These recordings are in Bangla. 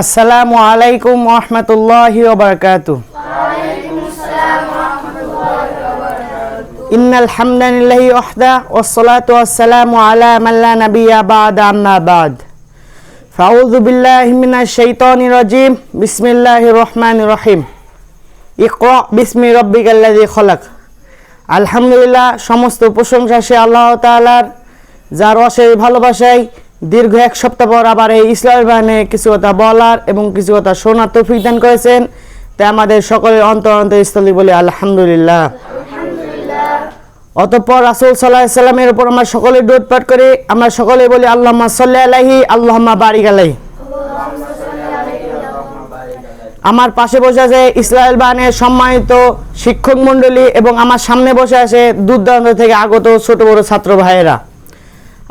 আসসালামু আলাইকুম রহমতুল্লাহ ওবরকাত ইন্না আলহামদুলিল্লাহি ওহদা ওসসালাতু ওয়াসসালামু আলা মান লা নাবিয়্যা বাদ আম্মা বাদ। ফাউযু বিল্লাহি মিনাশ শাইতানির রাজীম। বিসমিল্লাহির রহমানির রহিম। খলাক। আলহামদুলিল্লাহ, সমস্ত প্রশংসা সে আল্লাহ তাআলার, যার অশেষ ভালোবাসায় দীর্ঘ এক সপ্তাহ পর আবার এই ইসলামের বাহিনী কিছু কথা বলার এবং কিছু কথা শোনার তৌফিক দান করেছেন। তাই আমাদের সকলের অন্তর অন্তর স্থলে বলি আলহামদুলিল্লাহ। অতঃপর রাসূল সাল্লাহ সাল্লামের উপর আমরা সকলে দোধ পাঠ করে। আমরা সকলে বলি আল্লাহ সাল্লি আলাহি আল্লাহ বারিক আলাইহি। আমার পাশে বসে আছে ইসরায়েল বাহিনীর সম্মানিত শিক্ষক মণ্ডলী এবং আমার সামনে বসে আছে দূর থেকে আগত ছোট বড় ছাত্র ভাইয়েরা।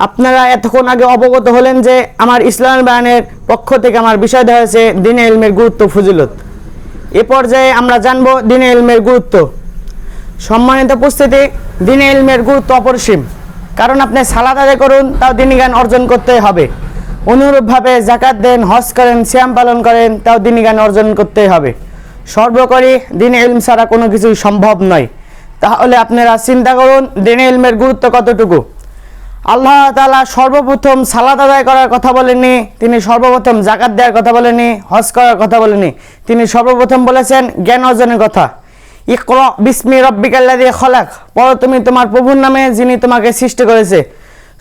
আপনারা এতক্ষণ আগে অবগত হলেন যে আমার ইসলাম বাহিনীর পক্ষ থেকে আমার বিষয় হয়েছে দিনে ইলমের গুরুত্ব ফজিলত। এ পর্যায়ে আমরা জানব দিনে ইলমের গুরুত্ব। সম্মানিত উপস্থিতি, দিনে ইলমের গুরুত্ব অপরিসীম। কারণ আপনি সালাদ আদায় করুন, তাও দিনী জ্ঞান অর্জন করতে হবে। অনুরূপভাবে জাকাত দেন, হজ করেন শ্যাম পালন করেন, তাও দিনী জ্ঞান অর্জন করতে হবে। সর্বোপরি দিনে ইলম ছাড়া কোনো কিছুই সম্ভব নয়। তাহলে আপনারা চিন্তা করুন, দিনে ইলমের গুরুত্ব কতটুকু? আল্লাহ তালা সর্বপ্রথম সালাদ আদায় করার কথা বলেননি, তিনি সর্বপ্রথম জাকাত দেওয়ার কথা বলেনি হজ করার কথা বলেনি তিনি সর্বপ্রথম বলেছেন জ্ঞান অর্জনের কথা। ইকর বিস্মি দিয়ে খলাক, পড়ো তুমি তোমার প্রভুর নামে যিনি তোমাকে সৃষ্টি করেছে।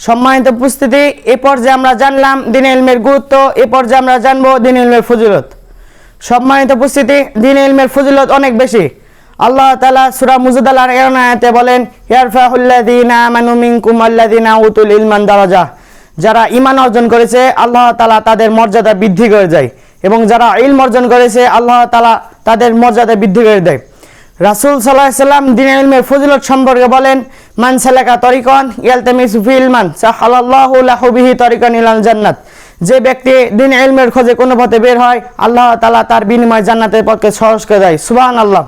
সম্মানিত উপস্থিতি, এ পর্যায়ে আমরা জানলাম দিন ইলমের গুরুত্ব, এ পর্যায়ে আমরা জানব দিন ইলমের ফজিলত। সম্মানিত উপস্থিতি, দিন ইলমের ফজিলত অনেক বেশি। আল্লাহ তালা সুরা মুজুদাল আয়াতে বলেন ইয়ারফাহুল্লাযীনা আমানু মিনকুম উতুল ইলমান দারাজা। যারা ইমান অর্জন করেছে, আল্লাহ তালা তাদের মর্যাদা বৃদ্ধি করে দেয়। এবং যারা ইলম অর্জন করেছে, আল্লাহ তালা তাদের মর্যাদা বৃদ্ধি করে দেয়। রাসূল সাল্লাহ সাল্লাম দিন ইলমের ফজিলত সম্পর্কে বলেন, মান সালাকা তরিকন ইয়ালতামিসু ফি ইলমান, সাহালাল্লাহু লাহু বিহি তরিকান ইলাল জান্নাত। যে ব্যক্তি দিন এলমের খোঁজে কোনো পথে বের হয় আল্লাহ তালা তার বিনিময় জান্নাতের পথকে সহজ করে দেয়। সুবাহ আল্লাহ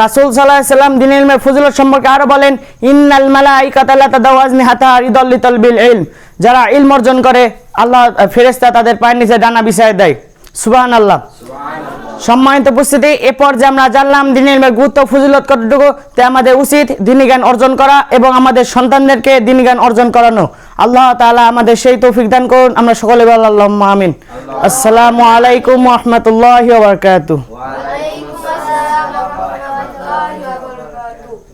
রাসুল সাল্লাহ সাল্লাম দিন ইলমের ফজিলত সম্পর্কে আরও বলেন ইন্নাল মালাইকাতা লা তাদাওয়াজনি হাতা রিদাল্লি তালবিল ইলম। যারা ইলম অর্জন করে আল্লাহ ফেরেস্তা তাদের পায়ের নিচে ডানা বিছায় দেয়। সুবহানাল্লাহ। সম্মানিত উপস্থিতি, এ পর্যায়ে আমরা জানলাম দিনের গুরুত্ব, ফজিলত কতটুকু তাই আমাদের উচিত দিনী জ্ঞান অর্জন করা এবং আমাদের সন্তানদেরকে দিনী জ্ঞান অর্জন করানো। আল্লাহ তালা আমাদের সেই তৌফিক দান করুন। আমরা সকলে আল্লাহ আমিন। আসসালামু আলাইকুম রহমতুল্লাহ বারকাতুহ।